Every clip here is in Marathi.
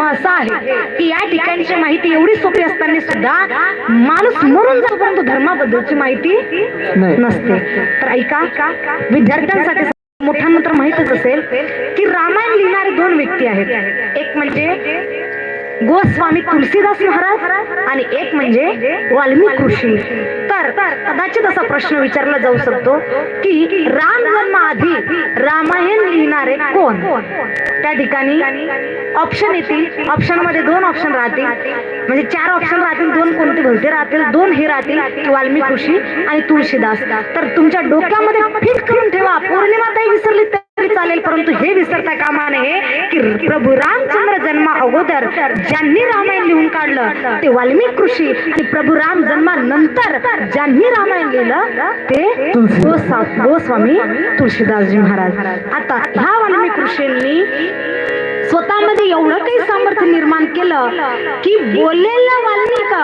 धर्म असा आहे की या ठिकाणची माहिती एवढी सोपी असताना सुद्धा माणूस मरून जातो परंतु धर्माबद्दलची माहिती. नसते तर ऐका विद्यार्थ्यांसाठी मोठ्यांना तर माहितच असेल की रामायण लिहिणारे दोन व्यक्ती आहेत एक म्हणजे गोस्वामी तुलसीदास महाराज आणि एक म्हणजे वाल्मिक ऋषी. तर कदाचित असा प्रश्न विचारला जाऊ शकतो की राम जन्माआधी रामायण लिहिणारे कोण? त्या ठिकाणी ऑप्शन येतील. ऑप्शनमध्ये दोन ऑप्शन राहतील. म्हणजे चार ऑप्शन राहतील. दोन कोणते भलते राहतील? दोन हे राहतील की वाल्मिक ऋषी आणि तुळशीदास तर तुमच्या डोक्यामध्ये फिट करून ठेवा. पौर्णिमा ताई विसरली तरी चालेल परंतु हे विसरता कामा नये की प्रभू रामचंद्र जन्म अगोदर ज्यांनी रामायण लिहून काढलं ते वाल्मिक ऋषी आणि प्रभू राम जन्मानंतर ज्यांनी रामायण लिहिलं ते गोसा- गोस्वामी तुळशीदासजी महाराज. आता ह्या वाल्मिक ऋषींनी स्वतःमध्ये एवढं काही सामर्थ्य निर्माण केलं की बोललेला वाल्मिक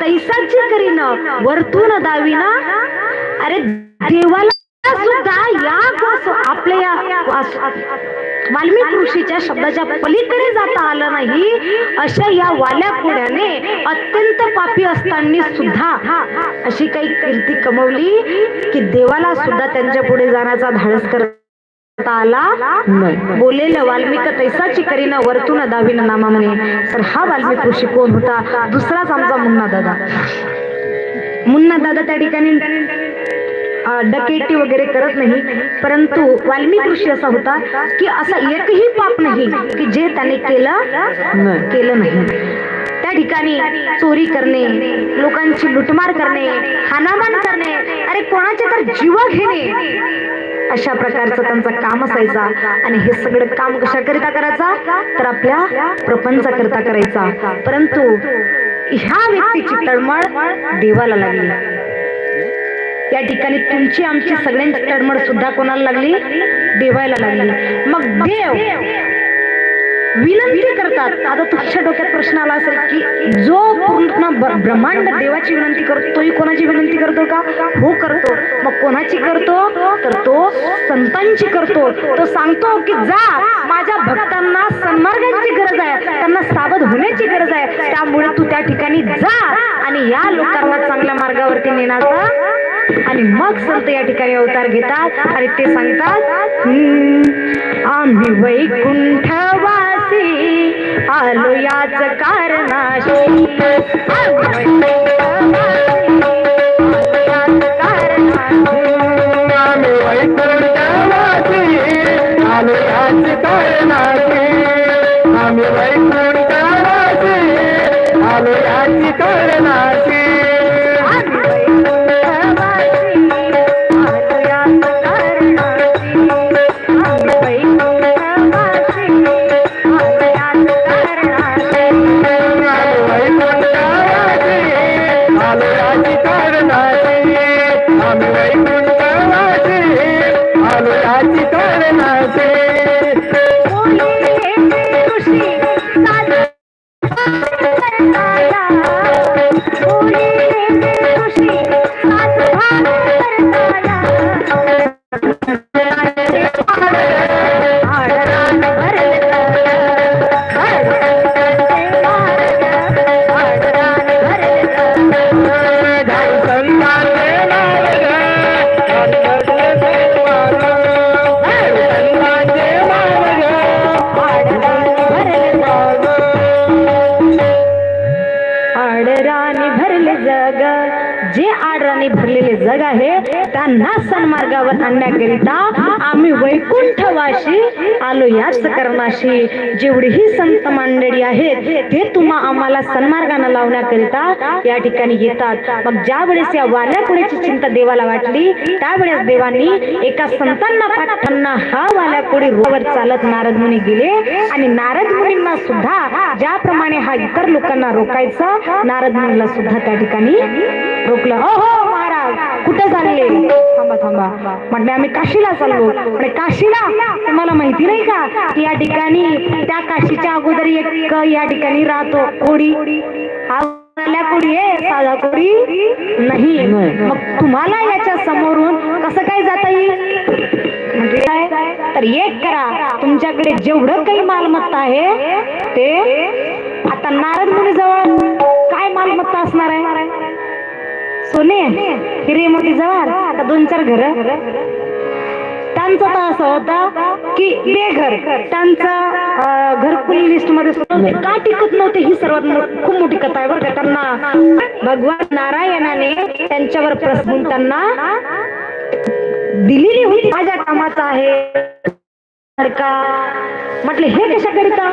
तैसाची करीन वरतून दावीन अरे देवाला सुद्धा या आपल्या या वाल्मिक ऋषीच्या शब्दाच्या पलीकडे जाता आलं नाही अशा या वाल्या पुण्याने अत्यंत पापी असताना सुद्धा अशी काही कीर्ती कमवली की देवाला सुद्धा त्यांच्या पुढे जाण्याचा धाडस करता आला बोललेलं बोलेलं वाल्मिक तैसाची करीना वरतून दावीन नामा म्हणे तर हा वाल्मिक ऋषी कोण होता? दुसराच आमचा मुन्ना दादा. मुन्ना दादा त्या ठिकाणी डकेटी वगैरे करत नाही. परंतु वाल्मिक ऋषी असा होता की असा एकही पाप नाही की जे त्याने केलं. केलं नाही. त्या ठिकाणी चोरी करणे लोकांची लुटमार करणे हानामान करणे अरे कोणाचे तर जीव घेणे अशा प्रकारचं त्यांचा काम असायचा. आणि हे सगळं काम कशा करिता करायचा? तर आपल्या प्रपंचा करता करायचा. परंतु ह्या व्यक्तीची तळमळ देवाला लागली. या ठिकाणी तुमची आमची सगळ्यांची तळमळ सुद्धा कोणाला लागली? देवायला लागली. मग देव विनंती करतात. आता तुमच्या डोक्यात प्रश्न आला असेल की जो पूर्ण ब्रह्मांड देवाची विनंती करतो तोही कोणाची विनंती करतो का? हो करतो. मग कोणाची करतो? तर तो संतांची करतो. तो सांगतो की जा माझ्या भक्तांना सन्मार्गांची गरज आहे. त्यांना सावध होण्याची गरज आहे. त्यामुळे तू त्या ठिकाणी जा आणि या लोकांना चांगल्या मार्गावरती नेण्याचा आणि मग संत या ठिकाणी अवतार घेतात आणि ते सांगतात आम्ही वैकुंठवासी आलो याच कारणाशी आम्ही वैकुंठवासी, आलो याच कारणाशी. आणण्याकरिता आम्ही वैकुंठवाशी आलो याच करणाशी. जेवढीही संत मंडळी आहेत ते तुम्हा आम्हाला सन्मार्गाने लावण्याकरिता या ठिकाणी येतात. मग ज्या वेळेस या वाल्याकुडीची चिंता देवाला वाटली त्यावेळेस देवानी एका संतांना पाठवताना हा वाल्याकुडी रोवर चालत नारद मुनी गेले. आणि नारद मुनींना सुद्धा ज्याप्रमाणे हा इतर लोकांना रोकायचा नारद मुनीला सुद्धा त्या ठिकाणी रोखलं. हो हो कुठे चालले? थांबा थांबा. म्हटले आम्ही काशीला चाललो. म्हणजे काशीला? तुम्हाला माहिती नाही का या ठिकाणी त्या काशीच्या अगोदर एक या ठिकाणी राहतो कोडी हा कोडी आहे साधा कोडी नाही. मग तुम्हाला याच्या समोरून कसं काय जाता येईल? म्हणजे काय? तर एक करा. तुमच्याकडे जेवढं काही मालमत्ता आहे ते आता नारद मुनी जवळ काय मालमत्ता असणार आहे? सोने हिरे मोठी जवार आता दोन चार घर. त्यांचं तर असं होतं की बेघर त्यांचं घरकुल लिस्टमध्ये सुद्धा का टिकत नव्हते ही सर्वात खूप मोठी कथा आहे बरं का. त्यांना भगवान नारायणाने त्यांच्यावर प्रसवून त्यांना दिलेली होती. माझ्या कामाचं आहे. का? म्हटले हे कशा करिता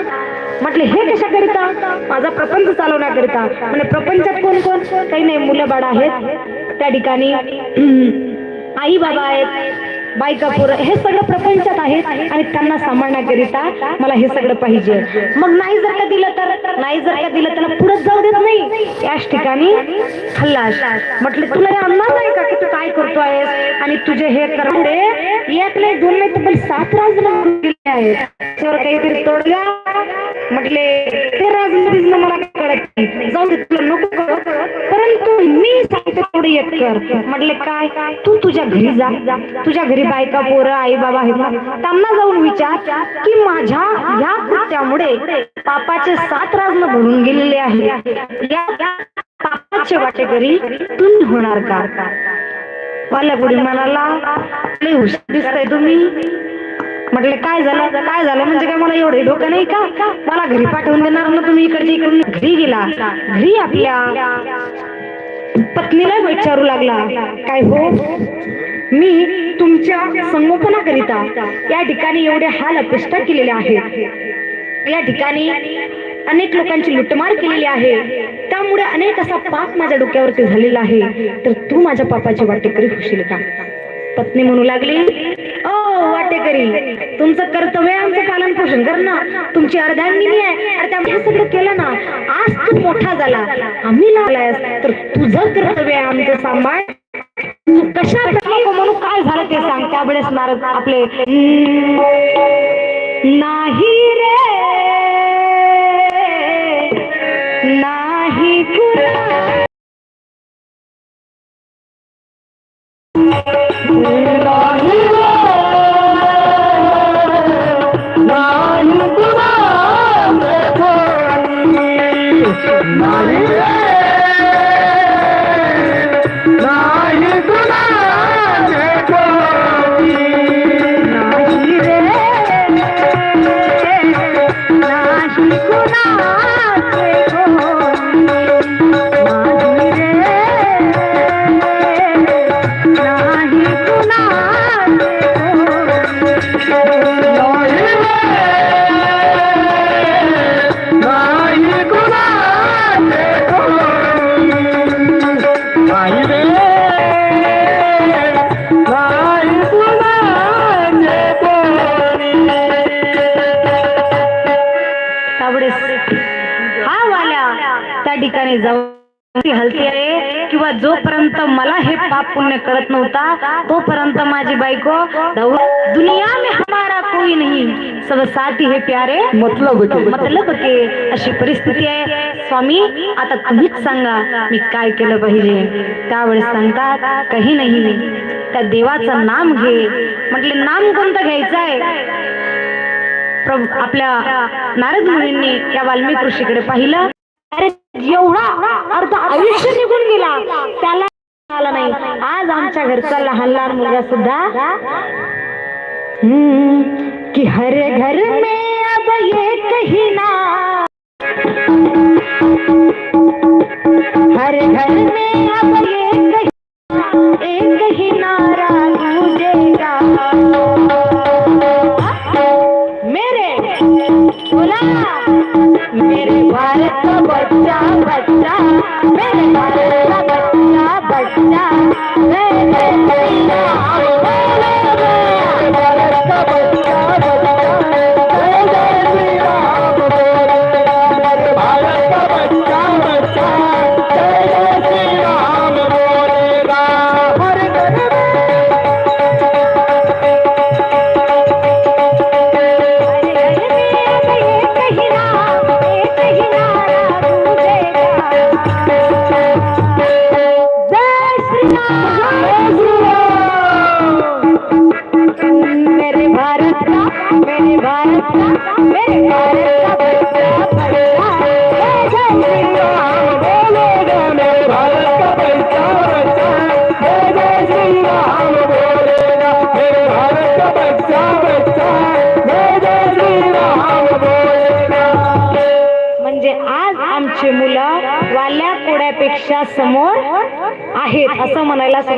म्हटले हे कशा करिता माझा प्रपंच चालवण्याकरिता. म्हणजे प्रपंचात कोण कोण? काही नाही मुलं बाळ आहेत त्या ठिकाणी. आई बाबा आहेत. बायका पोरं हे सगळं प्रपंचात आहेत आणि त्यांना सांभाळण्याकरिता मला हे सगळं पाहिजे. मग नाही जर का दिलं तर? नाही जर का दिलं त्याला पुढे जाऊ देत नाही. याच ठिकाणी हल्ला म्हटलं तुला अंदाज आहे का की तू काय करतोय आणि तुझे हे करते एक नाही दोन नाही तर पण सात राज आहेत. काहीतरी तोडल्या म्हटले मी सांगते एक कर. म्हटले काय? तू तुझ्या घरी जा. तुझ्या घरी बायका पोरं आई बाबा आहेत ना? त्यांना जाऊन विचार की माझ्या या कृत्यामुळे पापाचे सात राजन भरून गेलेले आहे या पापाचे वाटेकरी तुम्ही होणार का? वाल्या म्हणाला लय हुशार दिसताय तुम्ही. म्हटले काय झालं? काय झालं? म्हणजे काय मला एवढे डोकं नाही का? मला घरी पाठवून देणार ना तुम्ही इकडच्या इकडून? घरी गेला? घरी आपल्या पत्नीला विचारू लागला. काय हो? मी तुमच्या संगोपनाकरिता या ठिकाणी एवढे हाल अपेष्टा केलेले आहेत. या ठिकाणी अनेक लोकांची लुटमार केलेली आहे. त्यामुळे अनेक असा पाप माझ्या डोक्यावरती झालेला आहे. तर तू माझ्या पापाची वाटेकरी होशील का? पत्नी म्हणू लागली अ वाटेकरी तुमचं कर्तव्य आमचं पालन पोषण कर ना? तुमची अर्धांगिनी आहे. अरे त्यामुळे सगळं केलं ना. आज तू मोठा झाला. आम्ही लागलायस तर तुझं कर्तव्य आहे आमचं सांभाळ. कशा नको म्हणून काय झालं ते सांग. त्यावेळेस नारद आपले नाही रे. नाही कुणा. नाही नाही त्यावेळेस हा वाल्या त्या ठिकाणी जाऊन ती हलती आहे किंवा जोपर्यंत मला हे पाप पुण्य करत नव्हता तोपर्यंत माझी बायको दुनिया में हमारा कोई नहीं सब साथी हे प्यारे मतलब के. मतलब के अशी परिस्थिती आहे. स्वामी आता तुम्हीच सांगा मी काय केलं पाहिजे? त्यावेळेस सांगतात काही नाही त्या देवाचं नाम घे. म्हटले नाम कोणतं घ्यायचं आहे? आपल्या नारद मुनींनी या वाल्मिक ऋषीकडे पाहिलं. अरे एवढा अर्ध आयुष्य निघून गेला. त्याला आला नाही. आज आमच्या घरचा लहान लहान मुलगा सुद्धा हम्म, की हर घर में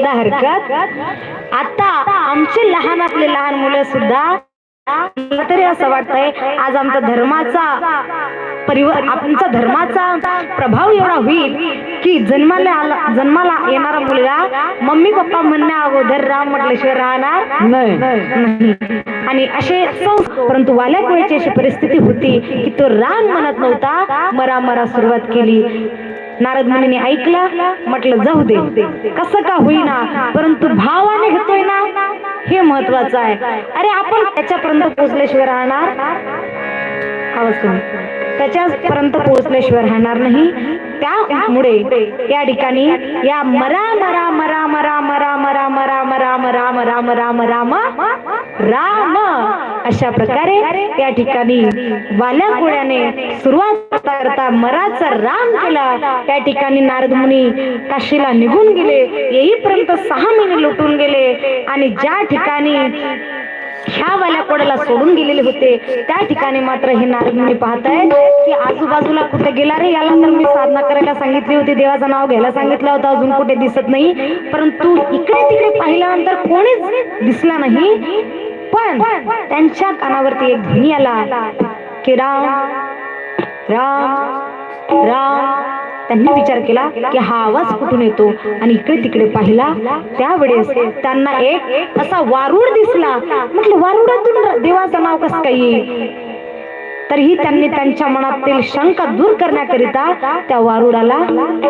सुद्धा हरकत? आता आमचे लहानातले लहान मुलं सुद्धा तरी असं वाटतंय आज आमचा धर्माचा परिवार आमचा धर्माचा प्रभाव एवढा होईल की जन्माला आला जन्माला येणारा मुलगा मम्मी पप्पा म्हणण्या अगोदर राम म्हटल्याशिवाय राहणार नाही. आणि असे परंतु वाल्या कोळीची अशी परिस्थिती होती की तो राम म्हणत नव्हता. मरा मरा सुरुवात केली. नारद मुनीने ऐकलं म्हटलं जाऊ दे. कसं का होईना? परंतु भावाने घेतोय ना? हे महत्वाचं आहे. अरे आपण त्याच्यापर्यंत पोहोचल्याशिवाय राहणार? आवाज तुम्ही त्याच्यापर्यंत पोहोचल्याशिवाय राहणार नाही त्यामुळे या ठिकाणी या मरा मरा मरा मरा मरा मरा मरा मरा मरा मरा मरा मरा राम राम अशा प्रकारे या ठिकाणी वाल्या कोळ्याने सुरुवात करता करता मराचा राम केला त्या ठिकाणी नारद मुनी काशीला निघून गेले येईपर्यंत सहा महिने लुटून गेले आणि ज्या ठिकाणी ह्या वाल्या कोड्याला सोडून गेलेले होते. त्या ठिकाणी मात्र हे नारद मुनी पाहतायत की आजूबाजूला कुठे गेला रे? याला तर मी साधना करायला सांगितली होती देवाचं नाव घ्यायला सांगितलं होतं अजून कुठे दिसत नाही. परंतु इकडे तिकडे पाहिल्यानंतर कोणीच दिसला नाही. पण त्यांच्या कानावरती एक ध्वनी आला. की राम राम राम त्यांनी विचार केला की हा आवाज कुठून येतो? आणि इकडे तिकडे पाहिला. त्यावेळेस त्यांना एक असा वारुड दिसला. म्हटलं वारुडातून देवाचं नाव कसं काही येईल? तरीही त्यांनी त्यांच्या मनातील शंका दूर करण्याकरिता त्या वारुडाला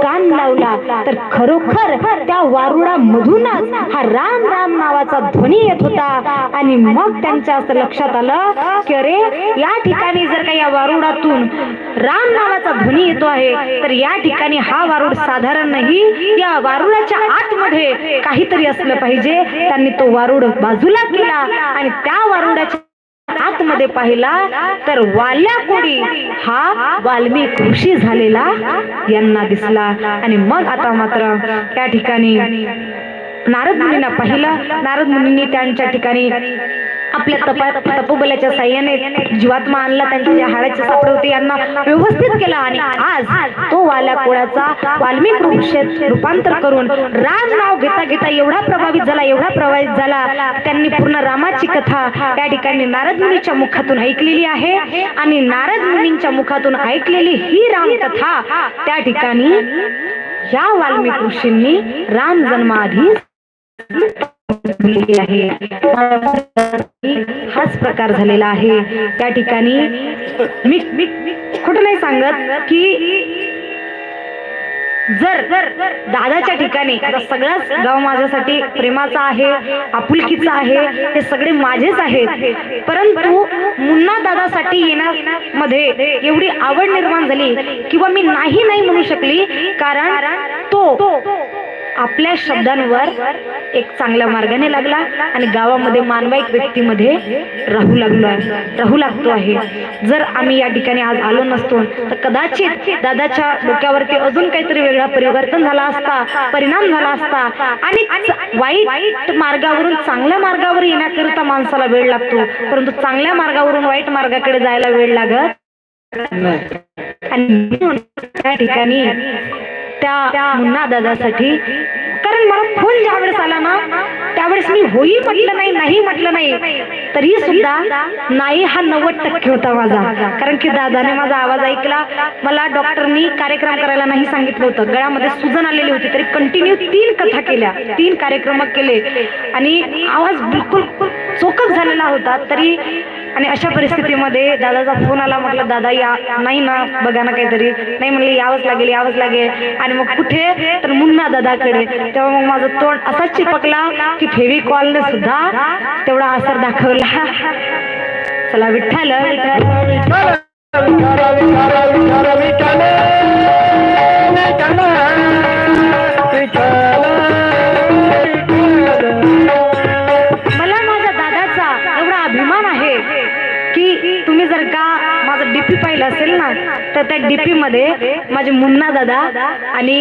कान लावला. तर खरोखर त्या वारुडा मधूनच हा राम राम नावाचा ध्वनी येत होता. आणि मग त्यांच्या असं लक्षात आलं की अरे या ठिकाणी जर का या वारुडातून राम नावाचा ध्वनी येतो आहे तर या ठिकाणी हा वारुड साधारण नाही या वारुडाच्या आतमध्ये काहीतरी असलं पाहिजे. त्यांनी तो वारुड बाजूला केला आणि त्या वारुडाच्या आतमध्ये पाहिला तर वाल्या कोडी हा वाल्मी कृषी झालेला यांना दिसला. आणि मग आता मात्र त्या ठिकाणी नारद मुनींना पाहिलं. नारद मुनींनी त्यांच्या ठिकाणी आपल्या तपा तपोबलाच्या साह्याने जीवात्मा आणला त्यांच्या ज्या हाडाचे सापडे होते यांना व्यवस्थित केला. आणि आज तो वाल्या कोळाचा वाल्मिक वृक्षात रूपांतर करून राम नाव घेता घेता एवढा प्रभावित झाला एवढा प्रभावित झाला त्यांनी पूर्ण रामाची कथा त्या ठिकाणी नारद मुनीच्या मुखातून ऐकलेली आहे. आणि नारद मुनींच्या मुखातून ऐकलेली ही रामकथा त्या ठिकाणी या वाल्मिक ऋषींनी राम जन्माआधी आहे हाच प्रकार झालेला आहे. त्या ठिकाणी मी मी खोटं नाही सांगत की जर दादाच्या ठिकाणी सगळाच सगळंच गाव माझ्यासाठी प्रेमाचा आहे आपुलकीचा आहे हे सगळे माझेच आहेत. परंतु मुन्ना दादासाठी येण्यामध्ये एवढी आवड निर्माण झाली किंवा मी नाही नाही म्हणू शकली कारण तो आपल्या शब्दांवर एक चांगल्या मार्गाने लागला आणि गावामध्ये मानवाईक व्यक्तीमध्ये राहू लागलो आहे राहू लागतो आहे. जर आम्ही या ठिकाणी आज आलो नसतो तर कदाचित दादाच्या डोक्यावरती अजून काहीतरी वेगळा परिवर्तन झाला असता परिणाम झाला असता आणि वाईट मार्गावरून चांगल्या मार्गावर येण्याकरिता माणसाला वेळ लागतो परंतु चांगल्या मार्गावरून वाईट मार्गाकडे जायला वेळ लागत आणि त्या ठिकाणी त्या मुन्ना दादासाठी. कारण मला फोन ज्या वेळेस आला ना त्यावेळेस मी होई म्हटलं नाही नाही म्हटलं नाही. तरी सुद्धा नाही हा नव्वद टक्के होता माझा. कारण की दादाने माझा आवाज ऐकला. मला डॉक्टरनी कार्यक्रम करायला नाही सांगितलं होतं. गळ्यामध्ये सुजन आलेली होती. तरी कंटिन्यू तीन कथा केल्या. तीन कार्यक्रम केले. आणि आवाज बिलकुल चोखच झालेला होता. तरी आणि अशा परिस्थितीमध्ये दादाचा फोन आला म्हटलं दादा या नाही ना बघा ना काहीतरी. नाही म्हणलं यावंच लागेल यावंच लागेल. आणि मग कुठे? तर मुन्ना दादाकडे. तेव्हा मग माझं तोंड असाच चिपकला की फेविकॉलने सुद्धा तेवढा असर दाखवला. चला विठ्ठल विठ्ठल विठ्ठल विठ्ठल विठ्ठल. की तुम्ही जर का माझं डीपी पाहिलं असेल ना तर त्या डीपी मध्ये माझे मुन्ना दादा आणि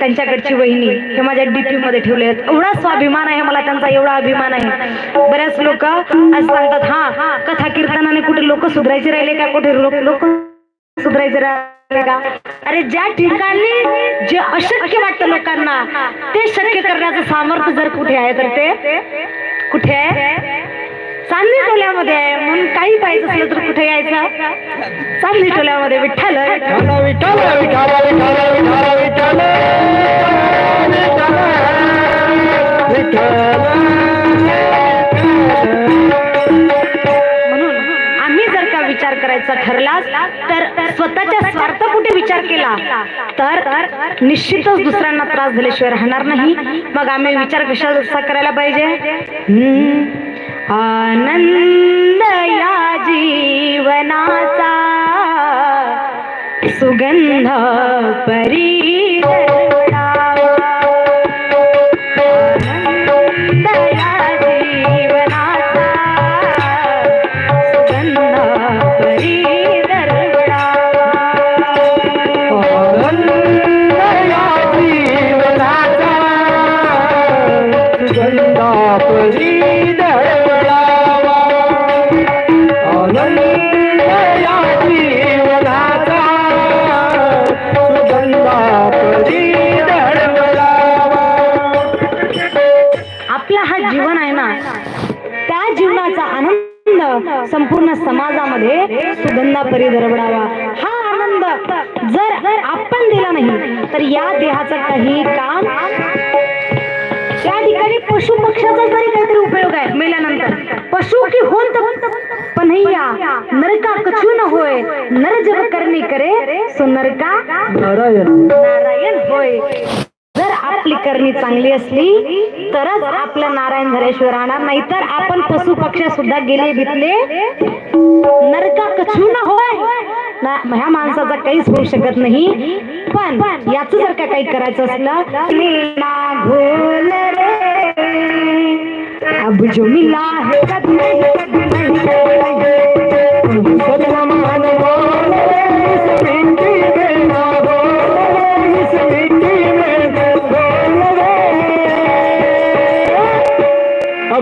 त्यांच्याकडची वहिनी हे माझ्या डीपी मध्ये ठेवले आहेत. एवढा स्वाभिमान आहे मला त्यांचा एवढा अभिमान आहे. बऱ्याच लोक आज सांगतात हा कथा कीर्तनाने कुठे लोक सुधारायचे राहिले का? कुठे लोक सुधरायचे राहिले का? अरे ज्या ठिकाणी जे अशक्य वाटतं लोकांना ते शक्य करण्याचं सामर्थ्य जर कुठे आहे तर ते कुठे आहे? चांदणी टोल्यामध्ये आहे. म्हणून काही पाहिजे असलं तर कुठे यायचं? चांदणी टोल्यामध्ये विठ्ठल विठ्ठल. विठ्ठल विठ्ठल विठ्ठल विठ्ठल म्हणून आम्ही जर का विचार करायचा ठरला तर स्वतःच्या स्वार्थ कुठे विचार केला? तर निश्चितच दुसऱ्यांना त्रास झाल्याशिवाय राहणार नाही. मग आम्ही विचार कशा कसा करायला पाहिजे? आनंद या जीवनाचा सुगंध परी सुगंधा परी दरवडावा हा आनंद जर आपण दिला नाही तर या देहाचं काही काम त्या ठिकाणी पशु पक्ष्याचा जरी काहीतरी उपयोग आहे मेल्यानंतर. पशु की होन पन्हैया नरका कछु न होय नर जब करणी करे सो नरका नारायण. नारायण होय. जर चांगली असली तरच आपलं नारायण धरेश्वर राहणार नाही तर आपण पशु पक्ष्या सुद्धा गेले बितले. नरका कछू ना होय. ह्या माणसाचा काहीच होऊ शकत नाही. पण याच जर का काही करायचं असलं मिला अब जो मिला है कभी नहीं कभी नहीं.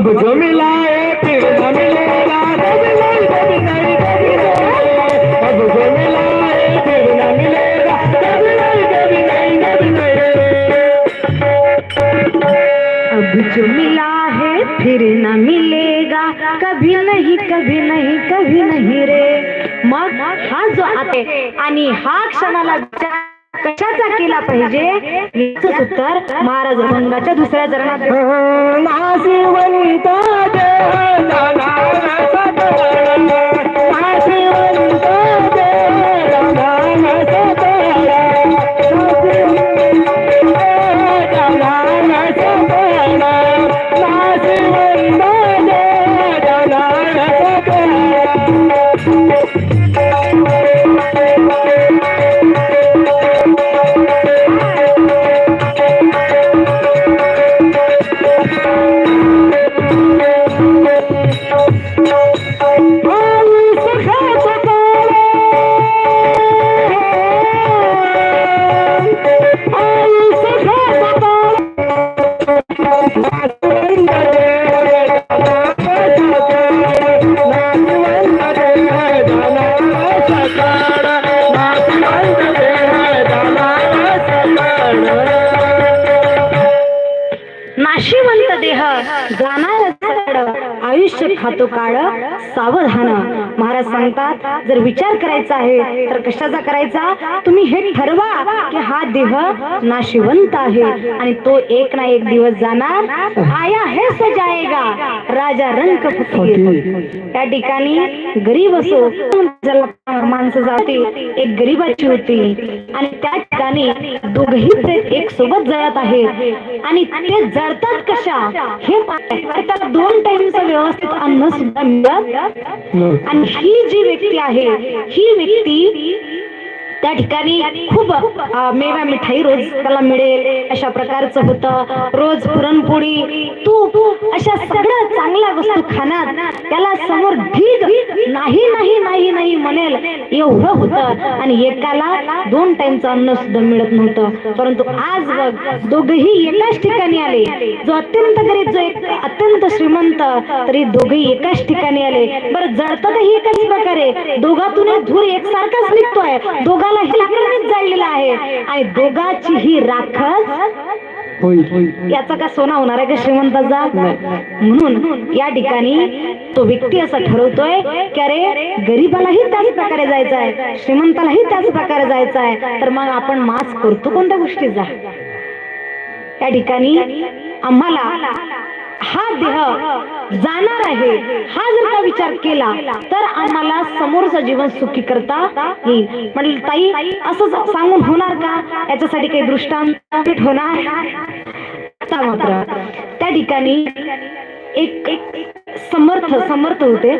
अब जो मिला है। फिर न मिलेगा कभी नहीं कभी नहीं कभी नहीं अब मिला है फिर न मिलेगा। कभी नहीं कभी नहीं कभी नहीं अब जो मिला है फिर मिलेगा। कभी नहीं कभी नहीं कभी नहीं रे। मग हा जो आते आणि हा क्षणाला कशाचा केला पाहिजे? याच उत्तर महाराज भंगाच्या दुसऱ्या चरणात सावधान. महाराज सांगतात जर विचार करायचा आहे तर कशाचा करायचा? तुम्ही हे ठरवा की हा देह नाशिवंत आहे आणि तो एक ना एक दिवस जाणार आया हे सजाएगा राजा रंग त्या ठिकाणी गरीब असो माणसं जाते एक गरीबाची होती. आणि त्या ठिकाणी दोघही प्रेत एक सोबत जळत आहेत. आणि ते जळतात कशा? हे. त्याला दोन टाइमचं व्यवस्थित अन्न सुद्धा मिळत. आणि ही जी व्यक्ती आहे ही व्यक्ती त्या ठिकाणी खूप मेवा मिठाई रोज त्याला मिळेल. अशा प्रकारचं होतं. रोज पुरणपोळी तूप अशा सगळ्या चांगल्या वस्तू खाण्यात त्याला समोर ढीग नाही नाही नाही नाही म्हणेल. एवढं होतं. आणि एकाला दोन टाइमचं अन्न सुद्धा मिळत नव्हतं. परंतु आज बघ दोघही एकाच ठिकाणी आले. जो अत्यंत गरीब जो एक अत्यंत श्रीमंत तरी दोघही एकाच ठिकाणी आले. बरं जळतही एकाच प्रकारे? दोघातून धूर एकसारखाच निघतोय. दोघाला लाकडानेच जाळलेला आहे. आणि दोघाची ही होईल याचा का सोना होणार आहे का श्रीमंताचा? म्हणून या ठिकाणी तो व्यक्ती असं ठरवतोय की अरे गरीबालाही त्याच प्रकारे जायचं आहे श्रीमंतालाही त्याच प्रकारे जायचं आहे. तर मग आपण मास करतो कोणत्या गोष्टीचा? या ठिकाणी आम्हाला हा देह जाणार आहे. हा जर का विचार केला तर आम्हाला समोरचं जीवन सुखी करता येईल. म्हटलं ताई असं सांगून होणार का? याच्यासाठी काही दृष्टांत होणार? मात्र त्या ठिकाणी एक एक समर्थ समर्थ होते.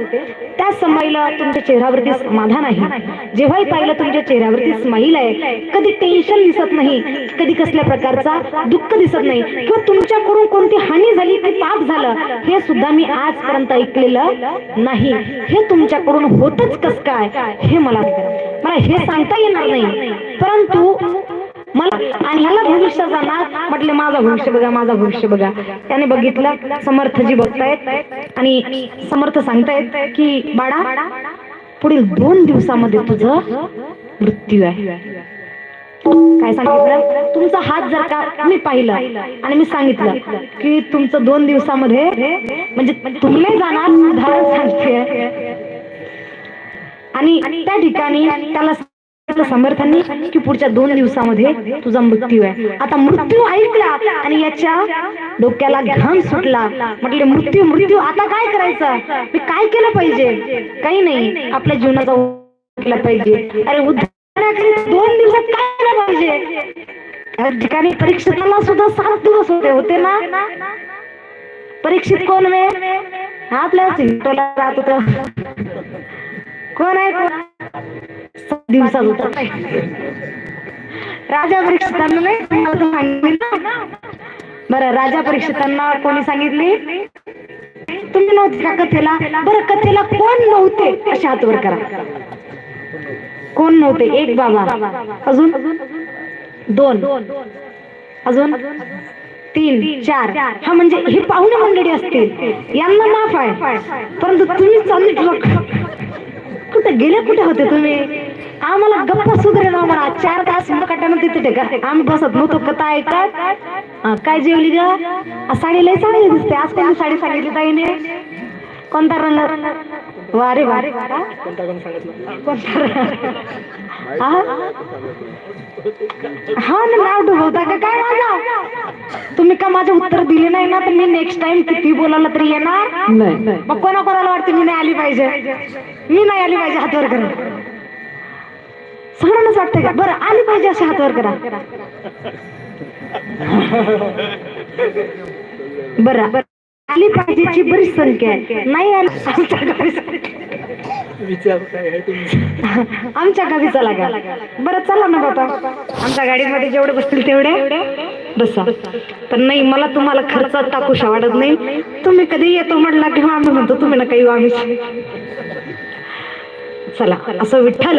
त्या समाईला तुमच्या चेहऱ्यावरती समाधान आहे. जेव्हाही पाहिलं तुमच्या चेहऱ्यावरती स्माईल आहे कधी टेन्शन दिसत नाही कधी कसल्या प्रकारचा दुःख दिसत नाही किंवा तुमच्याकडून कोणती हानी झाली की पाप झालं हे सुद्धा मी आजपर्यंत ऐकलेलं नाही. हे तुमच्याकडून होतच कस काय हे मला मला हे सांगता येणार नाही. परंतु मला आणि ह्याला भविष्य जाणार म्हटले माझा भविष्य बघा माझा भविष्य बघा. त्याने बघितलं समर्थजी बघतायत आणि समर्थ सांगतायत की बाळा पुढील दोन दिवसामध्ये तुझं मृत्यू आहे. काय सांगितलं? तुमचा हात जर का मी पाहिलं आणि मी सांगितलं की तुमचं दोन दिवसामध्ये म्हणजे तुमले जाणार उदाहरण सांगते. आणि त्या ठिकाणी त्याला सांगितलं समर्थांनी की पुढच्या दोन दिवसामध्ये तुझा मृत्यू आहे. आता मृत्यू ऐकला आणि याच्या डोक्याला घाम सुटला. म्हटले मृत्यू मृत्यू आता काय करायचं? मी काय केलं पाहिजे? काही नाही. आपल्या जीवनाचा केला पाहिजे. अरे उद्धाराकडे दोन दिवसात काय केलं पाहिजे? या ठिकाणी परीक्षणाला सुद्धा सात दिवस होते होते ना? परीक्षित कोण वे? आपल्या राहत होत. कोण आहे कोण दिवसात होता राजा परीक्षितांना नाही सांगितलं बरं राजा परीक्षितांना कोणी सांगितली? तुम्ही नव्हते का कथेला? बरं कथेला कोण नव्हते? अशा हातवर करा. कोण नव्हते? एक बाबा. अजून? दोन. अजून? तीन चार. हा म्हणजे ही पाहुणे मंडळी असतील. यांना माफ आहे. परंतु तुम्ही चालले कुठे गेले कुठे होते तुम्ही? आम्हाला गप्पा सुधरे ना म्हणा चार तास कट्यानं तिथे का? आम्ही बसत नव्हतो कथा ऐकत काय जेवली ग? साडी लय चांगली दिसते. आज कोणती साडी सांगितली ताईने? कोणता रंग? वारे वारे. कोणता रंग? हा? हा ना नाव डुबवता का? काय माझा? तुम्ही का माझं उत्तर दिले नाही ना? तर मी नेक्स्ट टाइम किती बोलायला तरी येणार? नाही. मग कोणा कोणाला वाटतं मी नाही आली पाहिजे? मी नाही आली पाहिजे हातवर करा सगळ्यांनाच वाटतं का? बरं आली पाहिजे असे हातवर करा. बरं आली पाहिजेची बरीच संख्या आहे. नाही आली विचार काय आहे आमच्या गावी चला का? बरं चला ना बाबा. आमच्या गाडीमध्ये जेवढे बसतील तेवढे बसा. पण नाही मला तुम्हाला खर्चात टाकूशा वाटत नाही. तुम्ही कधी येतो म्हटला किंवा आम्ही म्हणतो तुम्ही ना काही आम्ही. चला असं विठ्ठल.